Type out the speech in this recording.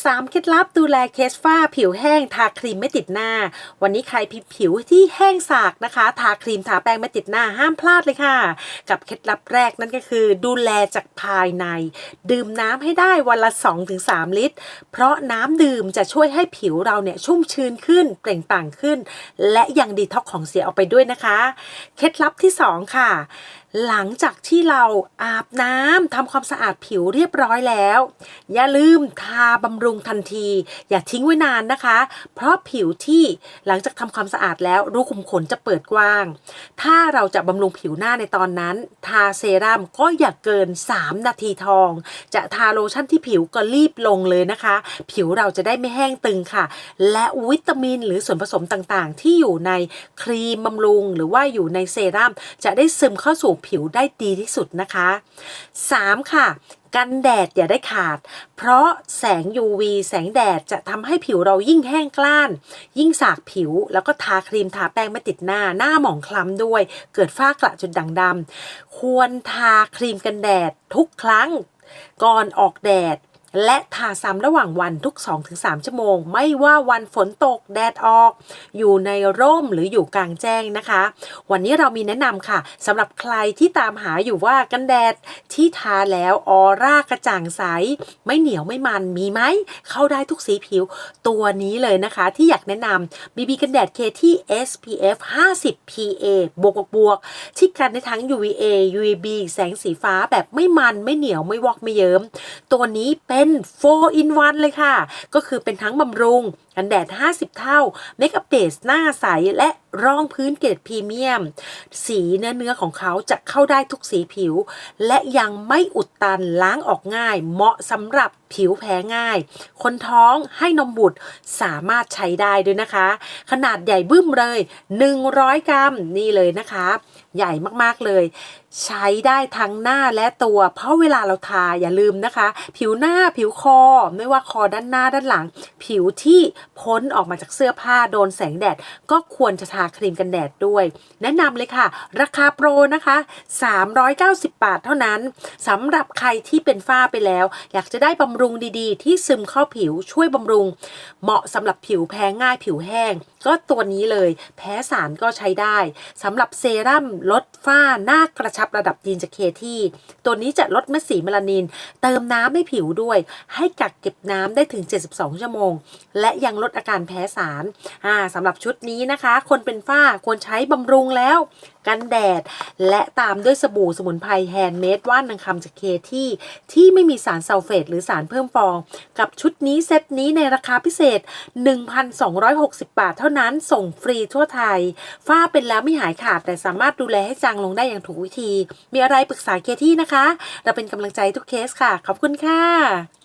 3เคล็ดลับดูแลเคสฝ้าผิวแห้งทาครีมไม่ติดหน้า วันนี้ใครผิวผิวที่แห้งสากนะคะ ทาครีมทาแป้งไม่ติดหน้าห้ามพลาดเลยค่ะ กับเคล็ดลับแรกนั่นก็คือ ดูแลจากภายใน ดื่มน้ำให้ได้วันละ 2-3 ลิตร เพราะน้ำดื่มจะช่วยให้ผิวเราเนี่ยชุ่มชื้นขึ้นเปล่งปลั่งขึ้น และยังดีท็อกของเสียออกไปด้วยนะคะ เคล็ดลับที่ 2 ค่ะ หลังจากที่เราอาบน้ำทำความสะอาดผิวเรียบร้อยแล้ว อย่าลืมทาบำรุงทันที อย่าทิ้งไว้นานนะคะ เพราะผิวที่หลังจากทำความสะอาดแล้วรูขุมขนจะเปิดกว้าง ถ้าเราจะบำรุงผิวหน้าในตอนนั้น ทาเซรั่มก็อย่าเกิน 3 นาทีทอง จะทาโลชั่นที่ผิวก็รีบลงเลยนะคะ ผิวเราจะได้ไม่แห้งตึงค่ะ และวิตามินหรือส่วนผสมต่างๆ ที่อยู่ในครีมบำรุง หรือว่าอยู่ในเซรั่มจะได้ซึมเข้าสู่ผิวได้ดีที่สุดนะคะ 3. ค่ะ กันแดดอย่าได้ขาด เพราะแสง UV แสงแดดจะทำให้ผิวเรายิ่งแห้งกล้าน ยิ่งสากผิว แล้วก็ทาครีมทาแป้งไม่ติดหน้า หน้าหมองคล้ำด้วย เกิดฝ้ากระจุดด่างดำควรทาครีมกันแดดทุกครั้งก่อนออกแดด และทาซ้ำระหว่างวันทุก 2-3 ชั่วโมง ไม่ว่าวันฝนตกแดดออก อยู่ในร่มหรืออยู่กลางแจ้งนะคะ วันนี้เรามีแนะนำค่ะสำหรับใครที่ตามหาอยู่ว่ากันแดดที่ทาแล้วออร่ากระจ่างใส ไม่เหนียวไม่มันมีไหม เข้าได้ทุกสีผิว ตัวนี้เลยนะคะที่อยากแนะนำ BB กันแดดเคที่ SPF 50 PA บวกบวกที่กันได้ทั้ง UVA UVB แสงสีฟ้าแบบไม่มันไม่เหนียวไม่วอกไม่เยิ้มตัวนี้เป็น4 in 1 เลยค่ะ ก็คือเป็นทั้งบำรุง กันแดด 50 เท่า เมคอัพเบสหน้าใสและ รองพื้นเกรดพรีเมียม สีเนื้อเนื้อของเขาจะเข้าได้ทุกสีผิว และยังไม่อุดตันล้างออกง่าย เหมาะสำหรับผิวแพ้ง่าย คนท้องให้นมบุตรสามารถใช้ได้ด้วยนะคะ ขนาดใหญ่บึ้มเลย 100 กรัมนี่เลยนะคะ ใหญ่มากๆเลย ใช้ได้ทั้งหน้าและตัว เพราะเวลาเราทาอย่าลืมนะคะ ผิวหน้าผิวคอ ไม่ว่าคอด้านหน้าด้านหลัง ผิวที่พ้นออกมาจากเสื้อผ้าโดนแสงแดด ก็ควรจะทาครีมกันแดดด้วย แนะนำเลยค่ะ ราคาโปรนะคะ 390 บาทเท่านั้นสำหรับใครที่เป็นฝ้าไปแล้ว อยากจะได้บำรุงดีๆ ที่ซึมเข้าผิวช่วยบำรุง เหมาะสำหรับผิวแพ้ง่ายผิวแห้ง ก็ตัวนี้เลย แพ้สารก็ใช้ได้สำหรับเซรั่มลดฝ้าหน้ากระชับระดับยีนจากเคที่ตัวนี้จะลดเม็ดสีเมลานิน เติมน้ำให้ผิวด้วย ให้กักเก็บน้ำได้ถึง 72 ชั่วโมง และยังลดอาการแพ้สารอ่าสำหรับชุดนี้นะคะ คนเป็นฝ้าควรใช้บำรุงแล้ว กันแดด และตามด้วยสบู่สมุนไพรแฮนด์เมดว่านนางคำจากเคที่ ที่ไม่มีสารซัลเฟตหรือสารเพิ่มฟอง กับชุดนี้เซตนี้ในราคาพิเศษ 1,260 บาทเท่านั้นส่งฟรีทั่วไทย ฝ้าเป็นแล้วไม่หายขาด แต่สามารถดูแลให้จางลงได้อย่างถูกวิธี มีอะไรปรึกษาเคที่นะคะ เราเป็นกำลังใจทุกเคสค่ะ ขอบคุณค่ะ